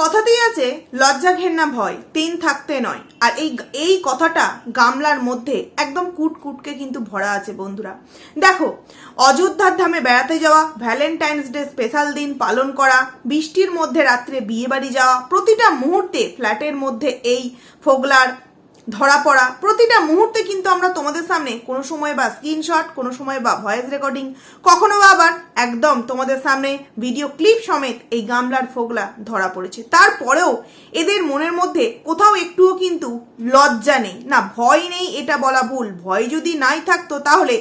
কথাতেই আছে, লজ্জা ঘেন্না ভয়, তিন থাকতে নয়। আর এই এই কথাটা গামলার মধ্যে একদম কুট কুটকে কিন্তু ভরা আছে বন্ধুরা। দেখো, অযোধ্যার ধামে বেড়াতে যাওয়া, ভ্যালেন্টাইন্স ডে স্পেশাল দিন পালন করা, বৃষ্টির মধ্যে রাত্রে বিয়ে বাড়ি যাওয়া, প্রতিটা মুহূর্তে ফ্ল্যাটের মধ্যে এই ফোগলার ধরা পড়া, প্রতিটা মুহূর্তে কিন্তু আমরা তোমাদের সামনে কোনো সময় বা স্ক্রিনশট কোনো সময় বা ভয়েস রেকর্ডিং কখনো বা আবার একদম তোমাদের সামনে ভিডিও ক্লিপ সমেত এই গামলার ফোগলা ধরা পড়েছে। তারপরেও এদের মনের মধ্যে কোথাও একটুও কিন্তু লজ্জা নেই। না, ভয় নেই এটা বলা ভুল। ভয় যদি নাই থাকতো তাহলে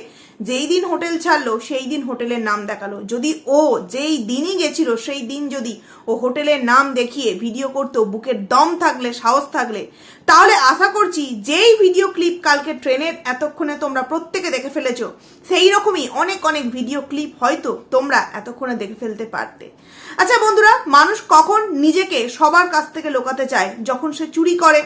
যেই দিন হোটেল ছাড়লো, সেই দিন হোটেলের নাম দেখাল। যদি ও যেই দিনই গেছিল, সেই দিন যদি ও হোটেলের নাম দেখিয়ে ভিডিও করতো, বুকের দম থাকলে, সাহস থাকলে, তাহলে আশা করছি যেই ভিডিও ক্লিপ কালকে ট্রেনের এতক্ষণে তোমরা প্রত্যেকে দেখে ফেলেছো, সেই রকমই অনেক অনেক ভিডিও ক্লিপ হয়তো তোমরা এতক্ষণে দেখে ফেলতে পারতে। আচ্ছা বন্ধুরা, মানুষ কখন নিজেকে সবার কাছ থেকে লোকাতে চায়? যখন সে চুরি করে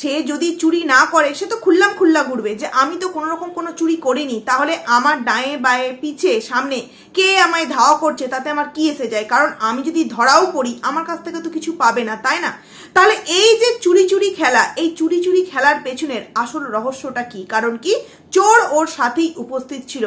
সে যদি চুরি না করে, সে তো খুল্লাম খুল্লা ঘুরবে যে আমি তো কোনো রকম কোনো চুরি করিনি। তাহলে আমার ডায়ে বায়ে পিছে সামনে কে আমায় ধাওয়া করছে? তাতে আমার কি এসে যায়? কারণ আমি যদি ধরাও পড়ি, আমার কাছ থেকে তো কিছু পাবে না, তাই না? তাহলে এই যে চুরি চুরি খেলা, এই চুরি চুরি খেলার পেছনের আসল রহস্যটা কি? কারণ কি? চোর ওর সাথেই উপস্থিত ছিল।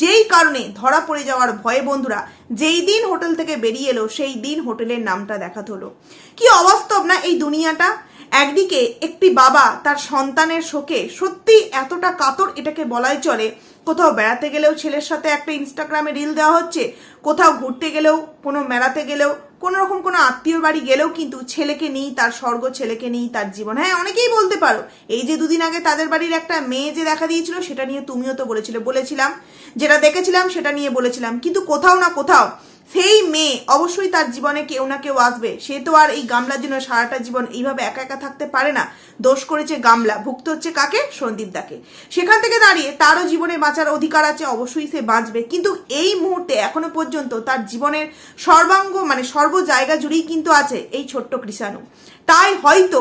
যেই কারণে ধরা পড়ে যাওয়ার ভয়ে বন্ধুরা, যেই দিন হোটেল থেকে বেরিয়ে এলো, সেই দিন হোটেলের নামটা দেখাতে হলো। কি অবাস্তব না এই দুনিয়াটা? একদিকে একটি বাবা তার সন্তানের শোকে সত্যি এতটা কাতর এটাকে বলাই চলে। কোথাও বেড়াতে গেলেও ছেলের সাথে একটা ইনস্টাগ্রামে রিল দেওয়া হচ্ছে, কোথাও ঘুরতে গেলেও, কোনো মেলাতে গেলেও, কোনো রকম কোনো আত্মীয় বাড়ি গেলেও কিন্তু ছেলেকে নেই তার স্বর্গ ছেলেকে নেই তার জীবন। হ্যাঁ অনেকেই বলতে পারো, এই যে দুদিন আগে তাদের বাড়ির একটা মেয়ে যে দেখা দিয়েছিল, সেটা নিয়ে তুমিও তো বলেছিলে, বলেছিলাম, যেটা দেখেছিলাম সেটা নিয়ে বলেছিলাম, কিন্তু কোথাও না কোথাও সেই মেয়ে, অবশ্যই তার জীবনে কেউ না কেউ আসবে। সে তো আর এই গামলার জন্য সারাটা জীবন এইভাবে একা একা থাকতে পারে না। দোষ করেছে গামলা, ভুক্ত হচ্ছে কাকে? সন্দীপ দাকে। সেখান থেকে দাঁড়িয়ে তারও জীবনে বাঁচার অধিকার আছে, অবশ্যই সে বাঁচবে। কিন্তু এই মুহূর্তে এখনও পর্যন্ত তার জীবনের সর্বাঙ্গ মানে সর্ব জায়গা জুড়েই কিন্তু আছে এই ছোট্ট কৃষাণু। তাই হয়তো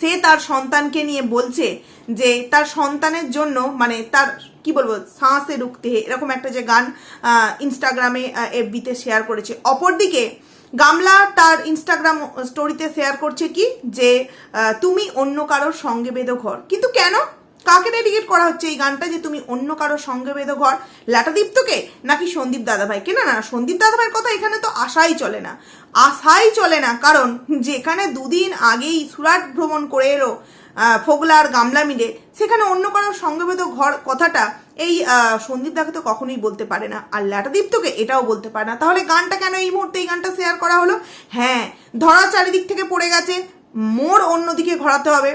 সে তার সন্তানকে নিয়ে বলছে যে তার সন্তানের জন্য মানে তার কি বলব, সাঁসে রুখতে। এরকম একটা যে গান ইনস্টাগ্রামে এফবিতে শেয়ার করেছে। অপরদিকে, গামলা তার ইনস্টাগ্রাম স্টোরিতে শেয়ার করছে কি? যে তুমি অন্য কারোর সঙ্গে বেঁধো ঘর। কিন্তু কেন? কাকে ডেডিকেট করা হচ্ছে এই গানটা যে তুমি অন্য কারোর সঙ্গে বেঁধো ঘর? লাটাদীপ্তকে নাকি সন্দীপ দাদাভাইকে না না, সন্দীপ দাদাভাইয়ের কথা এখানে তো আশাই চলে না। আশাই চলে না, কারণ যেখানে দুদিন আগেই সুরাট ভ্রমণ করে এলো ফোগলা আর গামলা মিলে সেখানে অন্য কারোর সঙ্গে ঘর কথাটা এই সন্দীপ দাকে তো কখনোই বলতে পারে না। আর ল্যাটাদীপ্তকে এটাও বলতে পারে না। তাহলে গানটা কেন এই মুহূর্তে এই গানটা শেয়ার করা হলো? হ্যাঁ ধরা চারিদিক থেকে পড়ে গেছে। মোর অন্যদিকে ঘোরাতে হবে।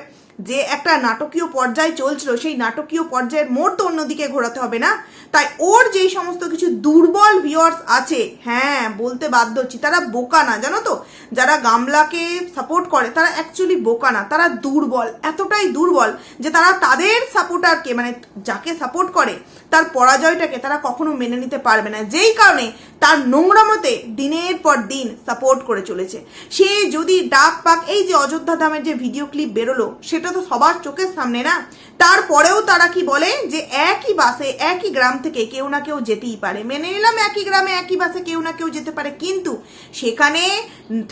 যে একটা নাটকীয় পর্যায় চলছিল, সেই নাটকীয় পর্যায়ের মোড় তো অন্যদিকে ঘোরাতে হবে না? তাই ওর যেই সমস্ত কিছু দুর্বল ভিউয়ার্স আছে হ্যাঁ বলতে বাধ্য হচ্ছি, তারা বোকা না, জানো তো? যারা গামলাকে সাপোর্ট করে, তারা অ্যাকচুয়ালি বোকা না, তারা দুর্বল, এতটাই দুর্বল যে তারা তাদের সাপোর্টারকে মানে যাকে সাপোর্ট করে, তার পরাজয়টাকে তারা কখনো মেনে নিতে পারবে না। যেই কারণে তার নোংরা মতে দিনের পর দিন সাপোর্ট করে চলেছে। সে যদি ডাক পাক, এই যে অযোধ্যা ধামের যে ভিডিও ক্লিপ বেরোলো, সেটা তো সবার চোখের সামনে না? তারপরেও তারা কি বলে? যে একই বাসে একই গ্রাম থেকে কেউ না কেউ যেতেই পারে। মেনে নিলাম একই গ্রামে একই বাসে কেউ না কেউ যেতে পারে, কিন্তু সেখানে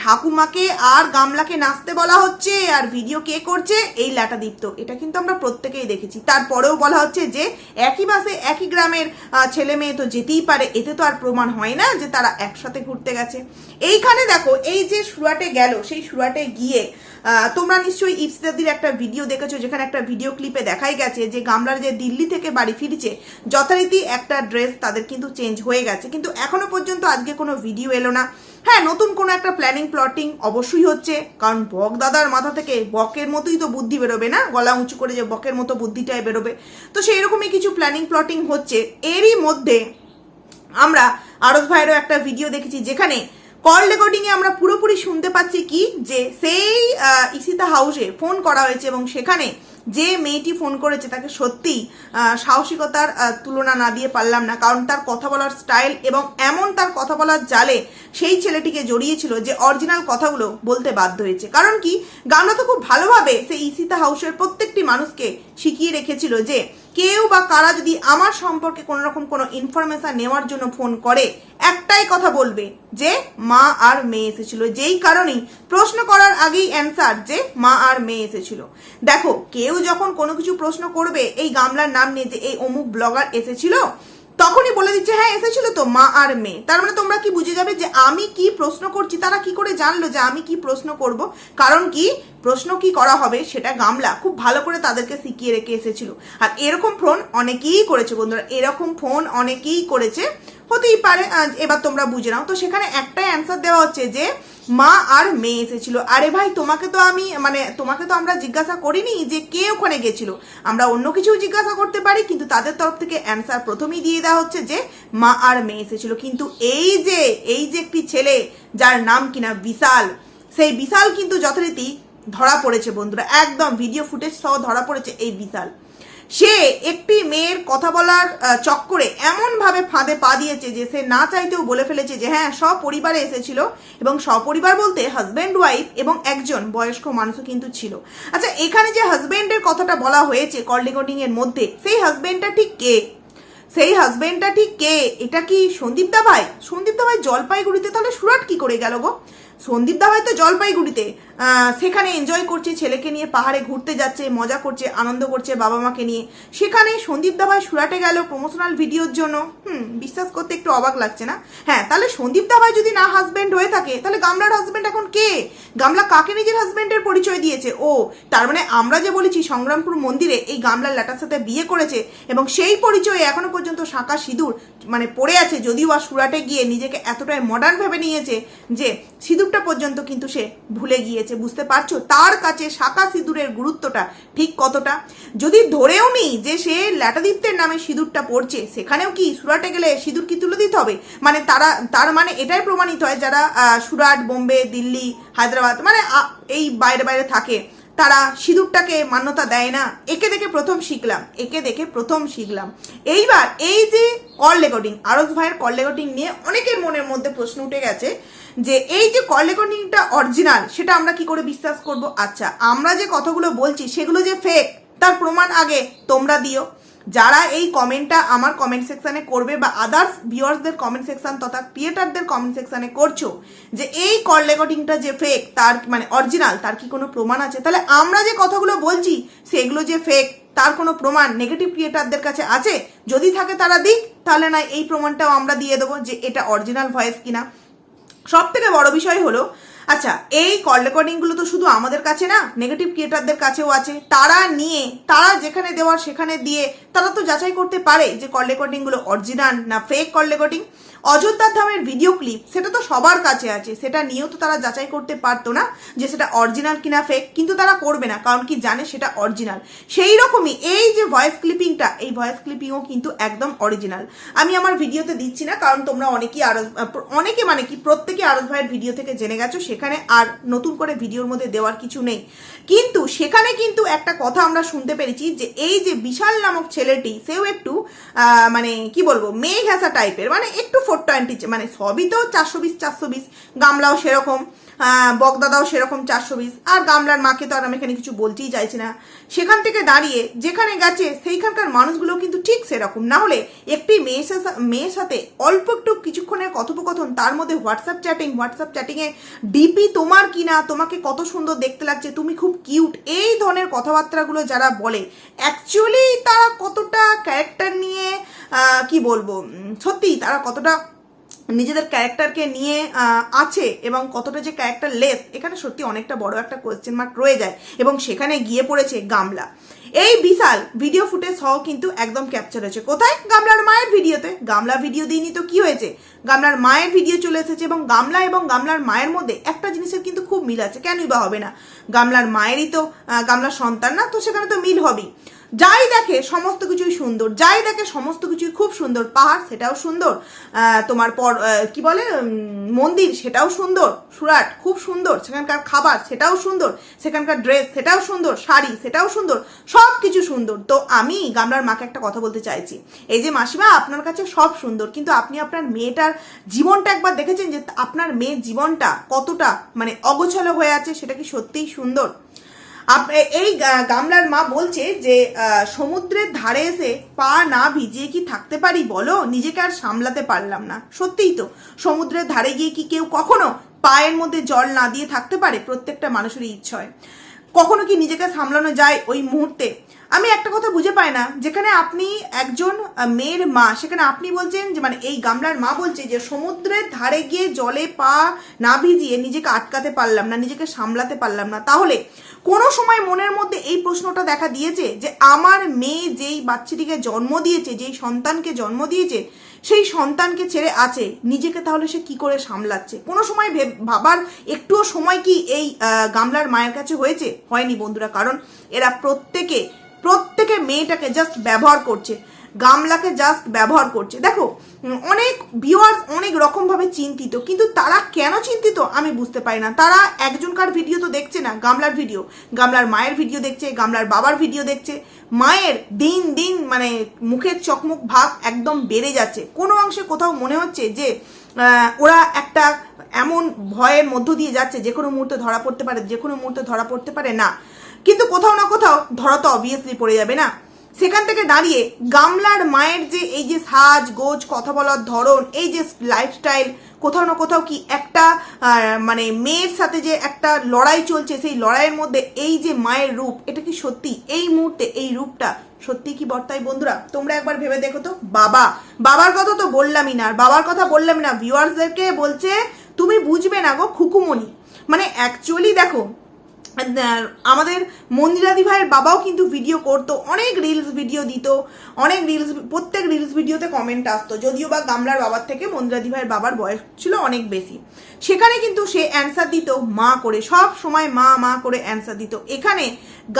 ঠাকুমাকে আর গামলাকে নাচতে বলা হচ্ছে, আর ভিডিও কে করছে, এই ল্যাটাদীপ্ত। এটা কিন্তু আমরা প্রত্যেকেই দেখেছি। তারপরেও বলা হচ্ছে যে, একই বাসে একই গ্রামের ছেলে মেয়ে তো যেতেই পারে, এতে তো আর প্রমাণ হয় না যে তারা একসাথে ঘুরতে গেছে। এইখানে দেখো, এই যে সুরাটে গেল, সেই সুরাটে গিয়ে তোমরা নিশ্চয়ই ইফসিদাদির একটা ভিডিও দেখেছ, যেখানে একটা ভিডিও ক্লিপে দেখাই গেছে যে গামলার যে দিল্লি থেকে বাড়ি ফিরছে, যথারীতি একটা ড্রেস তাদের কিন্তু চেঞ্জ হয়ে গেছে। কিন্তু এখনও পর্যন্ত আজকে কোনো ভিডিও এলো না। হ্যাঁ নতুন কোনো একটা প্ল্যানিং প্লটিং অবশ্যই হচ্ছে। কারণ বক দাদার মাথা থেকে বকের মতোই তো বুদ্ধি বেরোবে না? গলা উঁচু করে যে বকের মতো বুদ্ধিটাই বেরোবে। তো সেই রকমই কিছু প্ল্যানিং প্লটিং হচ্ছে। এরই মধ্যে আমরা আরস ভাইয়েরও একটা ভিডিও দেখেছি যেখানে কল রেকর্ডিং এ আমরা পুরোপুরি শুনতে পাচ্ছি কি? যে সেই ইসিতা হাউসে ফোন করা হয়েছে এবং সেখানে যে মেয়েটি ফোন করেছে তাকে সত্যি সাহসিকতার তুলনা না দিয়ে পারলাম না। কারণ তার কথা বলার স্টাইল এবং এমন তার কথা বলার জালে সেই ছেলেটিকে জড়িয়েছিল যে অরিজিনাল কথাগুলো বলতে বাধ্য হয়েছে। কারণ কি? গানটা তো খুব ভালোভাবে সেই ইসিতা হাউসের প্রত্যেকটি মানুষকে শিখিয়ে রেখেছিল যে কেউ বা কারা যদি আমার সম্পর্কে কোনো রকম কোনো ইনফরমেশন নেওয়ার জন্য ফোন করে, একটাই কথা বলবে যে, মা আর মেয়ে এসেছিল। যেই কারণেই প্রশ্ন করার আগেই অ্যান্সার যে, মা আর মেয়ে এসেছিল। দেখো, কেউ যখন কোনো কিছু প্রশ্ন করবে, এই গামলার নাম নিয়ে যে এই অমুক ব্লগার এসেছিল তখনই বলে দিচ্ছে হ্যাঁ এসেছিল তো, মা আর মেয়ে। তার মানে তোমরা কি বুঝে যাবে যে আমি কি প্রশ্ন করছি? তারা কি করে জানলো যে আমি কি প্রশ্ন করব? কারণ কি? প্রশ্ন কি করা হবে সেটা গামলা খুব ভালো করে তাদেরকে শিখিয়ে রেখে এসেছিল। আর এরকম ফোন অনেকেই করেছে বন্ধুরা, এরকম ফোন অনেকেই করেছে, হতেই পারে এবার তোমরা বুঝে নাও। তো সেখানে একটাই অ্যান্সার দেওয়া হচ্ছে যে মা আর মেয়ে এসেছিল। আরে ভাই, তোমাকে তো আমি মানে তোমাকে তো আমরা জিজ্ঞাসা করিনি যে কে ওখানে গেছিল। আমরা অন্য কিছু জিজ্ঞাসা করতে পারি, কিন্তু তাদের তরফ থেকে অ্যান্সার প্রথমেই দিয়ে দেওয়া হচ্ছে যে মা আর মেয়ে এসেছিল। কিন্তু এই যে এই যে একটি ছেলে, যার নাম কিনা বিশাল, সেই বিশাল কিন্তু যথারীতি ধরা পড়েছে বন্ধুরা। একদম ভিডিও ফুটেজ সহ ধরা পড়েছে এই বিশাল। সে একটি মেয়ের কথা বলার চক্করে এমনভাবে ফাঁদে পা দিয়েছে যে সে না চাইতেও বলে ফেলেছে যে হ্যাঁ সপরিবারে এসেছিল এবং সপরিবার বলতে হাজব্যান্ড ওয়াইফ এবং একজন বয়স্ক মানুষও কিন্তু ছিল। আচ্ছা এখানে যে হাজব্যান্ডের কথাটা বলা হয়েছে কল রেকর্ডিং এর মধ্যে, সেই হাজব্যান্ডটা ঠিক কে? সেই হাজবেন্ডটা ঠিক কে? এটা কি সন্দীপ দা ভাই সন্দীপ দা ভাই জলপাইগুড়িতে তাহলে সুরাট কি করে গেল গো? সন্দীপ দা ভাই তো জলপাইগুড়িতে সেখানে এনজয় করছে, ছেলেকে নিয়ে পাহাড়ে ঘুরতে যাচ্ছে, মজা করছে, আনন্দ করছে বাবা মাকে নিয়ে। সেখানে সন্দীপ দা ভাই সুরাটে গেল প্রমোশনাল ভিডিওর জন্য। হুম, বিশ্বাস করতে একটু অবাক লাগছে না? হ্যাঁ তাহলে সন্দীপ দা ভাই যদি না হাজব্যান্ড হয়ে থাকে, তাহলে গামলার হাজবেন্ড এখন কে? গামলা কাকে নিজের হাজব্যান্ডের পরিচয় দিয়েছে? ও, তার মানে আমরা যে বলেছি সংগ্রামপুর মন্দিরে এই গামলার ল্যাটার সাথে বিয়ে করেছে এবং সেই পরিচয়ে এখনও পর্যন্ত শাঁখা সিঁদুর মানে পড়ে আছে, যদিও আর সুরাটে গিয়ে নিজেকে এতটাই মডার্ন ভেবে নিয়েছে যে সিঁদুরটা পর্যন্ত কিন্তু সে ভুলে গিয়েছে, বুঝতে পারছ? তার কাছে শাখা সিঁদুরের গুরুত্বটা ঠিক কতটা? যদি ধরেও নি যে সে ল্যাটাদিত্যের নামে সিঁদুরটা পড়ছে, সেখানেও কি সুরাটে গেলে সিঁদুর কি তুলে দিতে হবে? মানে তারা, তার মানে এটাই প্রমাণিত হয় যারা সুরাট, বোম্বে, দিল্লি, হায়দ্রাবাদ মানে এই বাইরে বাইরে থাকে। তারা সিঁদুরটাকে মান্যতা দেয় না। একে দেখে প্রথম শিখলাম, একে দেখে প্রথম শিখলাম। এইবার এই যে কল রেকর্ডিং আরস ভাইয়ের কল রেকর্ডিং নিয়ে অনেকের মনের মধ্যে প্রশ্ন উঠে গেছে যে, এই যে কল রেকর্ডিংটা অরিজিনাল সেটা আমরা কি করে বিশ্বাস করব? আচ্ছা আমরা যে কথাগুলো বলছি, সেগুলো যে ফেক তার প্রমাণ আগে তোমরা দিও। যারা এই কমেন্টটা আমার কমেন্ট সেকশানে করবে বা আদার্স ভিউয়ার্সদের কমেন্ট সেকশন তথা ক্রিয়েটারদের কমেন্ট সেকশানে করছ, যে এই কল রেকর্ডিংটা যে ফেক তার মানে অরিজিনাল তার কি কোনো প্রমাণ আছে? তাহলে আমরা যে কথাগুলো বলছি, সেগুলো যে ফেক তার কোনো প্রমাণ নেগেটিভ ক্রিয়েটারদের কাছে আছে? যদি থাকে তারা দিক, তাহলে না এই প্রমাণটাও আমরা দিয়ে দেবো যে এটা অরিজিনাল ভয়েস কিনা। সব থেকে বড় বিষয় হলো আচ্ছা এই কল রেকর্ডিংগুলো তো শুধু আমাদের কাছে না নেগেটিভ ক্রিয়েটারদের কাছেও আছে। তারা নিয়ে, তারা যেখানে দেওয়ার সেখানে দিয়ে, তারা তো যাচাই করতে পারে যে কল রেকর্ডিংগুলো অরিজিনাল না ফেক কল রেকর্ডিং অযোধ্যার ধামের ভিডিও ক্লিপ সেটা তো সবার কাছে আছে। সেটা নিয়েও তো তারা যাচাই করতে পারতো না যে সেটা অরিজিনাল কিনা ফেক কিন্তু তারা করবে না, কারণ কি জানে সেটা অরিজিনাল সেই রকমই এই যে ভয়েস ক্লিপিংটা এই ভয়েস ক্লিপিংও কিন্তু একদম অরিজিনাল আমি আমার ভিডিওতে দিচ্ছি না, কারণ তোমরা অনেকেই আরও অনেকে মানে কি, প্রত্যেকে আরস ভাইয়ের ভিডিও থেকে জেনে গেছো, সেখানে আর নতুন করে ভিডিওর মধ্যে দেওয়ার কিছু নেই। কিন্তু সেখানে কিন্তু একটা কথা আমরা শুনতে পেরেছি যে এই যে বিশাল নামক ছেলেটি, সেও একটু মানে কি বলব মেয়ে ঘেঁষা টাইপের মানে একটু ফোর টোয়েন্টি মানে সবই তো চারশো বিশ চারশো বিশ গামলাও সেরকম। বগদাদাও সেরকম চারশো বিশ। আর গামলার মাকে তো আর আমি এখানে কিছু বলতেই চাইছি না। সেখান থেকে দাঁড়িয়ে যেখানে গেছে, সেইখানকার মানুষগুলো কিন্তু ঠিক সেরকম। না হলে একটি মেয়ের মেয়ের সাথে অল্প একটু কিছুক্ষণের কথোপকথন, তার মধ্যে হোয়াটসঅ্যাপ চ্যাটিং, হোয়াটসঅ্যাপ চ্যাটিংয়ে, ডিপি, তোমার কি না? তোমাকে কত সুন্দর দেখতে লাগছে, তুমি খুব কিউট। এই ধরনের কথাবার্তাগুলো যারা বলে অ্যাকচুয়ালি তারা কতটা ক্যারেক্টার নিয়ে কি বলব সত্যি তারা কতটা নিজেদের ক্যারেক্টারকে নিয়ে আছে এবং কতটা যে ক্যারেক্টার লেস এখানে সত্যি অনেকটা বড় একটা কোয়েশ্চেন মার্ক রয়ে যায় এবং সেখানে গিয়ে পড়েছে গামলা। এই বিশাল ভিডিও ফুটেজ সহ কিন্তু একদম ক্যাপচার হয়েছে। কোথায়? গামলার মায়ের ভিডিওতে গামলা ভিডিও দিইনি তো কি হয়েছে? গামলার মায়ের ভিডিও চলে এসেছে এবং গামলা এবং গামলার মায়ের মধ্যে একটা জিনিসের কিন্তু খুব মিল আছে। কেনই বা হবে না? গামলার মায়েরই তো গামলার সন্তান না, তো সেখানে তো মিল হবেই। যাই দেখে সমস্ত কিছুই সুন্দর, যাই দেখে সমস্ত কিছুই খুব সুন্দর, পাহাড় সেটাও সুন্দর তোমার পর কি বলে মন্দির সেটাও সুন্দর, সুরাট খুব সুন্দর, সেখানকার খাবার সেটাও সুন্দর, সেখানকার ড্রেস সেটাও সুন্দর, শাড়ি সেটাও সুন্দর সব কিছু সুন্দর। তো আমি গামলার মাকে একটা কথা বলতে চাইছি, এই যে মাসিমা আপনার কাছে সব সুন্দর, কিন্তু আপনি আপনার মেয়েটার জীবনটা একবার দেখেছেন যে আপনার মেয়ের জীবনটা কতটা মানে অগোছালো হয়ে আছে, সেটা কি সত্যিই সুন্দর? এই গামলার মা বলছে যে সমুদ্রের ধারে এসে পা না ভিজিয়ে কি থাকতে পারি বলো? নিজেকে আর সামলাতে পারলাম না। সত্যিই তো, সমুদ্রের ধারে গিয়ে কি কেউ কখনো পায়ের মধ্যে জল না দিয়ে থাকতে পারে? প্রত্যেকটা মানুষেরই ইচ্ছা হয়। কখনো কি নিজেকে সামলানো যায় ওই মুহূর্তে? আমি একটা কথা বুঝে পাই না, যেখানে আপনি একজন মেয়ের মা, সেখানে আপনি বলছেন যে মানে এই গামলার মা বলছে যে, সমুদ্রের ধারে গিয়ে জলে পা না ভিজিয়ে নিজেকে আটকাতে পারলাম না, নিজেকে সামলাতে পারলাম না। তাহলে কোনো সময় মনের মধ্যে এই প্রশ্নটা দেখা দিয়েছে যে, আমার মেয়ে যেই বাচ্চাটিকে জন্ম দিয়েছে, যেই সন্তানকে জন্ম দিয়েছে সেই সন্তানকে ছেড়ে আছে, নিজেকে তাহলে সে কি করে সামলাচ্ছে? কোনো সময় ভেব- ভাবার একটুও সময় কি এই গামলার মায়ের কাছে হয়েছে? হয়নি বন্ধুরা, কারণ এরা প্রত্যেকে প্রত্যেকে মেয়েটাকে জাস্ট ব্যবহার করছে। গামলাকে জাস্ট ব্যবহার করছে। দেখো অনেক ভিউয়ার্স অনেক রকমভাবে চিন্তিত, কিন্তু তারা কেন চিন্তিত আমি বুঝতে পারি না। তারা একজনকার ভিডিও তো দেখছে না, গামলার ভিডিও গামলার মায়ের ভিডিও দেখছে, গামলার বাবার ভিডিও দেখছে। মায়ের দিন দিন মানে মুখের চকমক ভাব একদম বেড়ে যাচ্ছে। কোনো অংশে কোথাও মনে হচ্ছে যে ওরা একটা এমন ভয়ের মধ্য দিয়ে যাচ্ছে, যে কোনো মুহূর্তে ধরা পড়তে পারে, যে কোনো মুহূর্তে ধরা পড়তে পারে না। কিন্তু কোথাও না কোথাও ধরা তো অবভিয়াসলি পড়ে যাবে না। সেখান থেকে দাঁড়িয়ে গামলার মায়ের যে এই যে সাজ, গোজ, কথা বলার ধরন, এই যে লাইফস্টাইল কোথাও না কোথাও কি একটা মানে মেয়ের সাথে যে একটা লড়াই চলছে, সেই লড়াইয়ের মধ্যে এই যে মায়ের রূপ, এটা কি সত্যি? এই মুহূর্তে এই রূপটা সত্যি কি বর্তাই বন্ধুরা, তোমরা একবার ভেবে দেখো তো। বাবা, বাবার কথা তো বললামই না, আর বাবার কথা বললামই না। ভিউয়ার্সদেরকে বলছে, তুমি বুঝবে না গো খুকুমনি মানে অ্যাকচুয়ালি দেখো আমাদের মন্দিরাদি ভাইয়ের বাবাও কিন্তু ভিডিও করতো, অনেক রিলস ভিডিও দিত, অনেক রিলস প্রত্যেক রিলস ভিডিওতে কমেন্ট আসতো, যদিও বা গামলার বাবার থেকে মন্দিরাদি ভাইয়ের বাবার বয়স ছিল অনেক বেশি। সেখানে কিন্তু সে অ্যান্সার দিত মা করে। সব সময় মা মা করে অ্যান্সার দিত। এখানে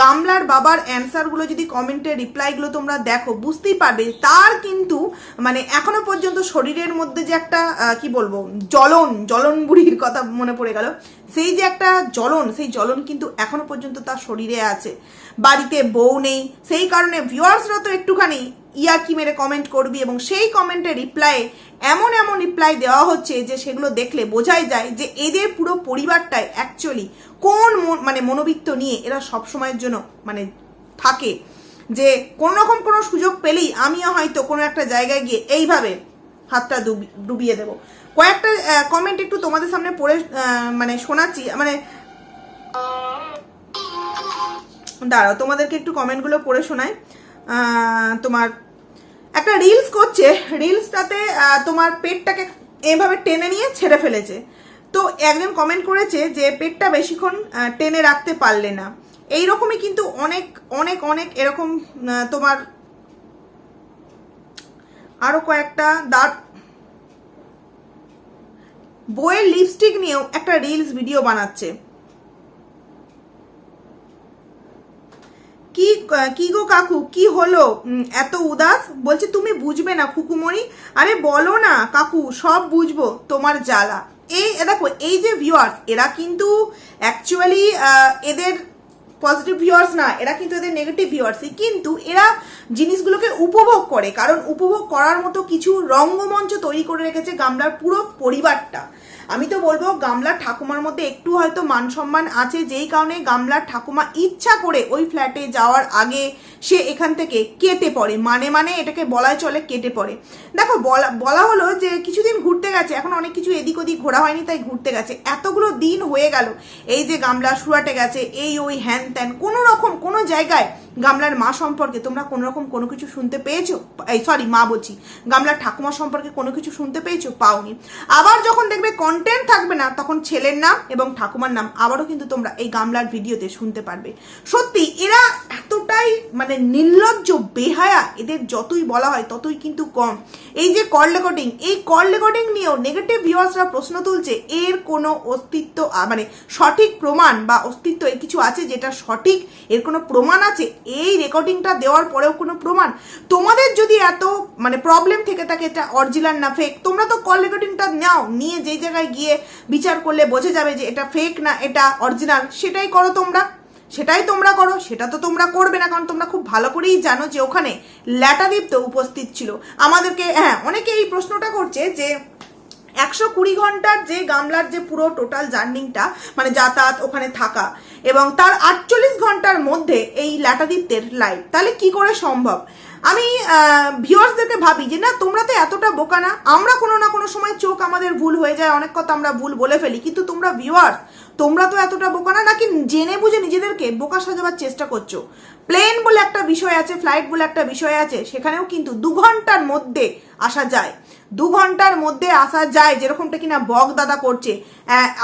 গামলার বাবার অ্যান্সারগুলো যদি কমেন্টের রিপ্লাইগুলো তোমরা দেখো, বুঝতেই পারবে তার কিন্তু মানে এখনও পর্যন্ত শরীরের মধ্যে যে একটা কি বলব, জ্বলন জ্বলন বুড়ির কথা মনে পড়ে গেল। সেই যে একটা জ্বলন, সেই জ্বলন কিন্তু এখনও পর্যন্ত তার শরীরে আছে। বাড়িতে বউ নেই। সেই কারণে ভিউয়ার্সরা তো একটুখানি ইয়ার্কি মেরে কমেন্ট করবি এবং সেই কমেন্টের রিপ্লাই এমন এমন রিপ্লাই দেওয়া হচ্ছে যে সেগুলো দেখলে বোঝাই যায় যে এদের পুরো পরিবারটাই অ্যাকচুয়ালি কোন মন- মানে মনোবৃত্ত নিয়ে এরা সবসময়ের জন্য মানে থাকে। যে কোনো রকম কোনো সুযোগ পেলেই আমিও হয়তো কোনো একটা জায়গায় গিয়ে এইভাবে হাতটা ডুবি- ডুবিয়ে দেবো। কয়েকটা কমেন্ট একটু তোমাদের সামনে পড়ে মানে শোনাচ্ছি মানে দাঁড়াও তোমাদেরকে একটু কমেন্টগুলো পড়ে আহ, তোমার একটা রিলস করছে রিলসটাতে তোমার পেটটাকে এভাবে টেনে নিয়ে ছেড়ে ফেলেছে। তো একজন কমেন্ট করেছে যে, পেটটা বেশিক্ষণ টেনে রাখতে পারলে না। এই রকমই কিন্তু অনেক অনেক অনেক এরকম তোমার আরও কয়েকটা দাঁত বইয়ের লিপস্টিক নিয়েও একটা রিলস ভিডিও বানাচ্ছে। কি কি গো কাকু, কি হলো? এত উদাস? বলছে তুমি বুঝবে না, খুকুমণি। আরে বলো না, কাকু, সব বুঝব, তোমার জ্বালা। এই দেখো, এই যে ভিউয়ার্স এরা কিন্তু অ্যাকচুয়ালি এদের পজিটিভ ভিউয়ার্স না, এরা কিন্তু এদের নেগেটিভ ভিউয়ার্সই কিন্তু এরা জিনিসগুলোকে উপভোগ করে, কারণ উপভোগ করার মতো কিছু রঙ্গমঞ্চ তৈরি করে রেখেছে গামলার পুরো পরিবারটা। আমি তো বলব, গামলার ঠাকুমার মধ্যে একটু হয়তো মান সম্মান আছে, যেই কারণে গামলার ঠাকুমা ইচ্ছা করে ওই ফ্ল্যাটে যাওয়ার আগে সে এখান থেকে কেটে পড়ে মানে মানে এটাকে বলাই চলে কেটে পড়ে। দেখো, বলা বলা হলো যে কিছুদিন ঘুরতে গেছে, এখন অনেক কিছু এদিক ওদিক ঘোরা হয়নি, তাই ঘুরতে গেছে। এতগুলো দিন হয়ে গেল, এই যে গামলা সুরাটে গেছে, এই ওই হ্যান ত্যান, কোনো রকম, কোনো জায়গায় গামলার মা সম্পর্কে তোমরা কোনো রকম কোনো কিছু শুনতে পেয়েছ? এই সরি মা বলছি। গামলার ঠাকুমা সম্পর্কে কোনো কিছু শুনতে পেয়েছ? পাওনি। আবার যখন দেখবে কন্টেন্ট থাকবে না, তখন ছেলের নাম এবং ঠাকুমার নাম আবারও কিন্তু তোমরা এই গামলার ভিডিওতে শুনতে পারবে। সত্যি, এরা এতটাই মানে নির্লজ্জ, বেহায়া, এদের যতই বলা হয় ততই কিন্তু কম। এই যে কল রেকর্ডিং এই কল রেকর্ডিং নিয়েও নেগেটিভ ভিউয়ার্সরা প্রশ্ন তুলছে, এর কোনো অস্তিত্ব মানে সঠিক প্রমাণ বা অস্তিত্ব এর কিছু আছে যেটা সঠিক? এর কোনো প্রমাণ আছে? এই রেকর্ডিংটা দেওয়ার পরেও কোনো প্রমাণ? তোমাদের যদি এত মানে প্রবলেম থেকে থাকে, এটা অরিজিনাল না ফেক তোমরা তো কল রেকর্ডিংটা নাও, নিয়ে যেই জায়গায় গিয়ে বিচার করলে বোঝা যাবে যে এটা ফেক না, এটা অরিজিনাল, সেটাই করো তোমরা। সেটাই তোমরা করো, সেটা তো তোমরা করবে না, কারণ তোমরা খুব ভালো করেই জানো যে ওখানে ল্যাটাদীপ তো উপস্থিত ছিল। আমাদেরকে হ্যাঁ অনেকে এই প্রশ্নটা করছে যে একশো কুড়ি ঘণ্টার যে গামলার যে পুরো টোটাল জার্নিংটা মানে যাতায়াত ওখানে থাকা, এবং তার আটচল্লিশ ঘণ্টার মধ্যে এই লাটাদিত্যের লাইভ তাহলে কি করে সম্ভব? আমি ভিউয়ার্সদেরকে ভাবি যে না, তোমরা তো এতটা বোকা না, আমরা কোনো না কোনো সময় চোখ আমাদের ভুল হয়ে যায়, অনেক কথা আমরা ভুল বলে ফেলি, কিন্তু তোমরা ভিউয়ার্স তোমরা তো এতটা বোকা না, নাকি জেনে বুঝে নিজেদেরকে বোকা সাজাবার চেষ্টা করছ? প্লেন বলে একটা বিষয় আছে, ফ্লাইট বলে একটা বিষয় আছে, সেখানেও কিন্তু দু ঘণ্টার মধ্যে আসা যায়। দু ঘণ্টার মধ্যে আসা যায়, যেরকমটা কিনা বক দাদা করছে।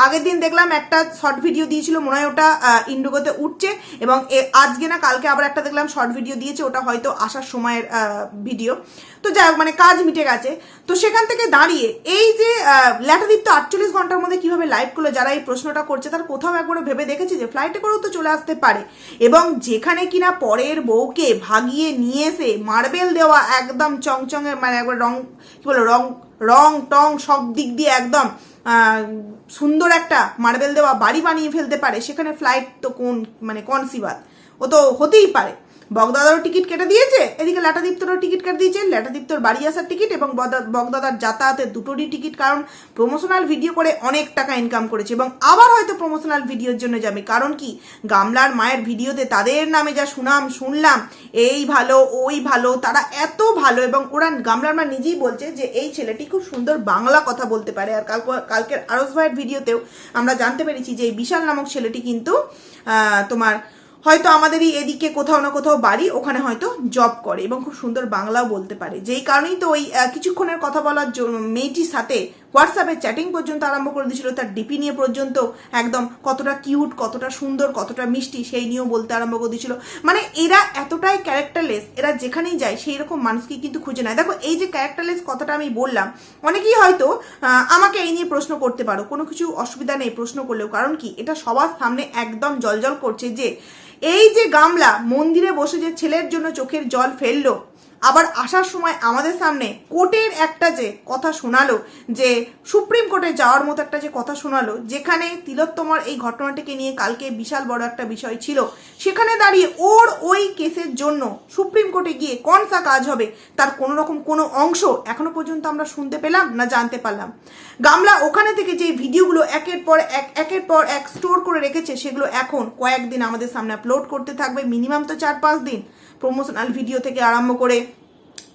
আগের দিন দেখলাম একটা শর্ট ভিডিও দিয়েছিল, মনে হয় ওটা ইন্ডিগোতে উঠছে, এবং আজকে না কালকে আবার একটা দেখলাম শর্ট ভিডিও দিয়েছে, ওটা হয়তো আসার সময়ের ভিডিও। তো যাই মানে কাজ মিটে গেছে। তো সেখান থেকে দাঁড়িয়ে এই যে ল্যাটাদীপ্ত আটচল্লিশ ঘণ্টার মধ্যে কীভাবে লাইভ করল, যারা এই প্রশ্নটা করছে, তার কোথাও একবার ভেবে দেখেছে যে ফ্লাইটে করেও তো চলে আসতে পারে। এবং যেখানে কিনা পরের বউকে ভাগিয়ে নিয়ে এসে মার্বেল দেওয়া একদম চংচঙে মানে একবার রং, কী বলো রং রং, টং সব দিক দিয়ে একদম সুন্দর একটা মার্বেল দেওয়া বাড়ি বানিয়ে ফেলতে পারে, সেখানে ফ্লাইট তো কোন মানে কনসিবাদ ও তো হতেই পারে। বগদাদারও টিকিট কেটে দিয়েছে? এদিকে ল্যাটাদীপ্তরও টিকিট কেটে দিয়েছে। ল্যাটাদীপ্তর বাড়ি আসার টিকিট এবং বগদাদার যাতায়াতের দুটোরই টিকিট, কারণ প্রমোশনাল ভিডিও করে অনেক টাকা ইনকাম করেছে এবং আবার হয়তো প্রমোশনাল ভিডিওর জন্য যাবে। কারণ কি? গামলার মায়ের ভিডিওতে তাদের নামে যা শুনাম শুনলাম, এই ভালো, ওই ভালো, তারা এত ভালো এবং ওরা গামলার মা নিজেই বলছে যে এই ছেলেটি খুব সুন্দর বাংলা কথা বলতে পারে। আর কাল কালকের আরস ভাইয়ের ভিডিওতেও আমরা জানতে পেরেছি যে এই বিশাল নামক ছেলেটি কিন্তু তোমার হয়তো আমাদেরই এদিকে কোথাও না কোথাও বাড়ি, ওখানে হয়তো জব করে এবং খুব সুন্দর বাংলাও বলতে পারে। যেই কারণেই তো ওই কিছুক্ষণের কথা বলার মেয়েটির সাথে হোয়াটসঅ্যাপে চ্যাটিং পর্যন্ত আরম্ভ করে দিয়েছিল তার ডিপি নিয়ে পর্যন্ত। একদম কতটা কিউট, কতটা সুন্দর, কতটা মিষ্টি সেই নিয়েও বলতে আরম্ভ করে দিয়েছিল। মানে এরা এতটাই ক্যারেক্টারলেস এরা যেখানেই যায় সেই রকম মানুষকে কিন্তু খুঁজে নেয়। দেখো, এই যে ক্যারেক্টারলেস কথাটা আমি বললাম, অনেকেই হয়তো আমাকে এই নিয়ে প্রশ্ন করতে পারো। কোনো কিছু অসুবিধা নেই প্রশ্ন করলেও। কারণ কি? এটা সবার সামনে একদম জলজল করছে যে, এই যে গামলা, মন্দিরে বসে যে ছেলের জন্য চোখের জল ফেলল আবার আসার সময় আমাদের সামনে কোর্টের একটা যে কথা শোনালো, যে সুপ্রিম কোর্টে যাওয়ার মতো একটা যে কথা শোনালো, যেখানে তিলোত্তমার এই ঘটনাটিকে নিয়ে কালকে বিশাল বড় একটা বিষয় ছিল, সেখানে দাঁড়িয়ে ওর ওই কেসের জন্য সুপ্রিম কোর্টে গিয়ে কনসা কাজ হবে, তার কোনো রকম কোনো অংশ এখনও পর্যন্ত আমরা শুনতে পেলাম না জানতে পারলাম। গামলা ওখানে থেকে যে ভিডিওগুলো একের পর এক, একের পর এক স্টোর করে রেখেছে, সেগুলো এখন কয়েকদিন আমাদের সামনে আপলোড করতে থাকবে মিনিমাম তো চার পাঁচ দিন। প্রমোশনাল ভিডিও থেকে আরম্ভ করে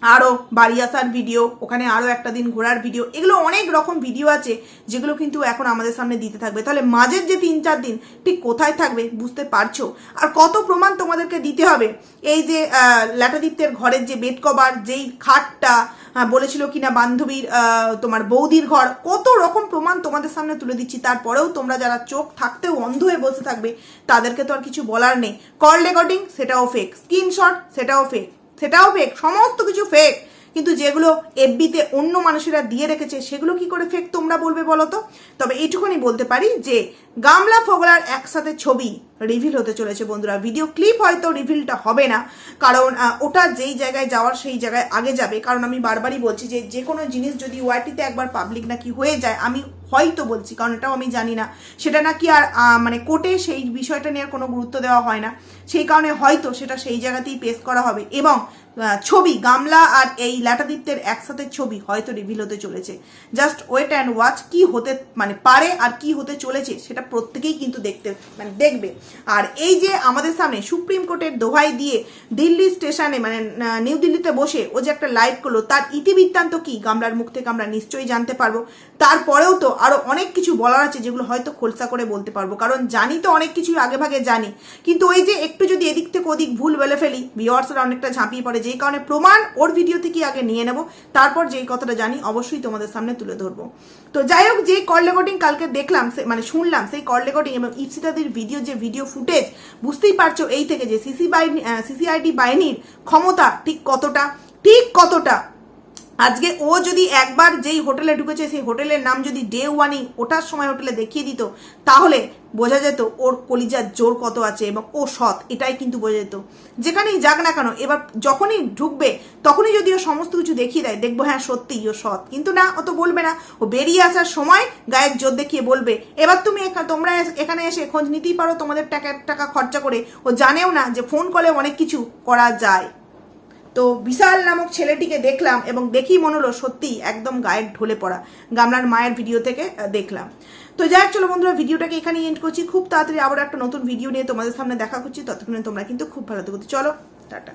আরও বাড়ি আসার ভিডিও ওখানে আরও একটা দিন ঘোরার ভিডিও এগুলো অনেক রকম ভিডিও আছে, যেগুলো কিন্তু এখন আমাদের সামনে দিতে থাকবে। তাহলে মাঝের যে তিন চার দিন, ঠিক কোথায় থাকবে বুঝতে পারছ? আর কত প্রমাণ তোমাদেরকে দিতে হবে? এই যে ল্যাটাদিত্যের ঘরের যে বেড কভার যেই খাটটা বলেছিল কিনা বান্ধবীর তোমার বৌদির ঘর, কত রকম প্রমাণ তোমাদের সামনে তুলে দিচ্ছি। তারপরেও তোমরা যারা চোখ থাকতেও অন্ধ হয়ে বসে থাকবে, তাদেরকে তো আর কিছু বলার নেই। কল রেকর্ডিং সেটাও ফেক স্ক্রিনশট সেটাও ফেক সেটাও ফেক সমস্ত কিছু ফেক কিন্তু যেগুলো এফবিতে অন্য মানুষেরা দিয়ে রেখেছে, সেগুলো কি করে ফেক তোমরা বলবে বলো তো তবে এইটুকুনি বলতে পারি যে, গামলা ফোগলার একসাথে ছবি রিভিল হতে চলেছে বন্ধুরা। ভিডিও ক্লিপ হয়তো রিভিলটা হবে না, কারণ ওটা যেই জায়গায় যাওয়ার সেই জায়গায় আগে যাবে। কারণ আমি বারবারই বলছি যে যে কোনো জিনিস যদি ওয়াইটিতে একবার পাবলিক নাকি হয়ে যায়, আমি হয়তো বলছি, কারণ এটাও আমি জানি না। সেটা নাকি আর মানে কোর্টে সেই বিষয়টা নিয়ে কোনো গুরুত্ব দেওয়া হয় না। সেই কারণে হয়তো সেটা সেই জায়গাতেই পেশ করা হবে। এবং ছবি, গামলা আর এই ল্যাটাদিত্যের একসাথে ছবি হয়তো রিভিল হতে চলেছে। জাস্ট ওয়েট অ্যান্ড ওয়াচ কি হতে মানে পারে আর কি হতে চলেছে সেটা প্রত্যেকেই কিন্তু দেখতে মানে দেখবে। আর এই যে আমাদের সামনে সুপ্রিম কোর্টের দোহাই দিয়ে দিল্লি স্টেশনে মানে নিউ দিল্লিতে বসে ও যে একটা লাইভ করল, তার ইতিবৃত্তান্ত কি? গামলার মুখ থেকে আমরা নিশ্চয়ই জানতে পারব। তারপরেও তো আরও অনেক কিছু বলার আছে যেগুলো হয়তো খোলসা করে বলতে পারব। কারণ জানি তো অনেক কিছুই আগে ভাগে জানি। কিন্তু ওই যে একটু যদি এদিক থেকে ওদিক ভুল বলে ফেলি ভিওয়ার্সরা অনেকটা ঝাঁপিয়ে পড়ে যেই কারণে প্রমাণ ওর ভিডিও থেকে আগে নিয়ে নেব। তারপর যেই কথাটা জানি, অবশ্যই তোমাদের সামনে তুলে ধরবো। তো যাই হোক যে কল রেকর্ডিং কালকে দেখলাম মানে শুনলাম, সেই কল রেকর্ডিং এবং ইপসিতাদির ভিডিও যে ভিডিও ফুটেজ বুঝতেই পারছ এই থেকে যে সিসি বাহিনী সিসিআইডি বাহিনীর ক্ষমতা ঠিক কতটা? ঠিক কতটা? আজকে ও যদি একবার যেই হোটেলে ঢুকেছে, সেই হোটেলের নাম যদি ডে ওয়ানই ওটার সময় হোটেলে দেখিয়ে দিত, তাহলে বোঝা যেত ওর কলিজার জোর কত আছে এবং ও সৎ, এটাই কিন্তু বোঝা যেত। যেখানেই যাক না কেন, এবার যখনই ঢুকবে, তখনই যদি ও সমস্ত কিছু দেখিয়ে দেয়, দেখব হ্যাঁ সত্যিই ও সৎ। কিন্তু না, ও তো বলবে না। ও বেরিয়ে আসার সময় গায়ের জোর দেখিয়ে বলবে, এবার তুমি তোমরা এখানে এসে খোঁজ নিতেই পারো তোমাদের টাকা টাকা খরচা করে। ও জানেও না যে ফোন কলে অনেক কিছু করা যায়। তো বিশাল নামক ছেলেটিকে দেখলাম এবং দেখি মনে হলো সত্যি একদম গায়ের ঢলে পড়া গামলার মায়ের ভিডিও থেকে দেখলাম। তো যাই চলো বন্ধুরা, ভিডিওটাকে এখানে এন্ড করছি। খুব তাড়াতাড়ি আবার একটা নতুন ভিডিও নিয়ে তোমাদের সামনে দেখা করছি। ততক্ষণে তোমরা কিন্তু খুব ভালো থাকো। চলো, টাটা।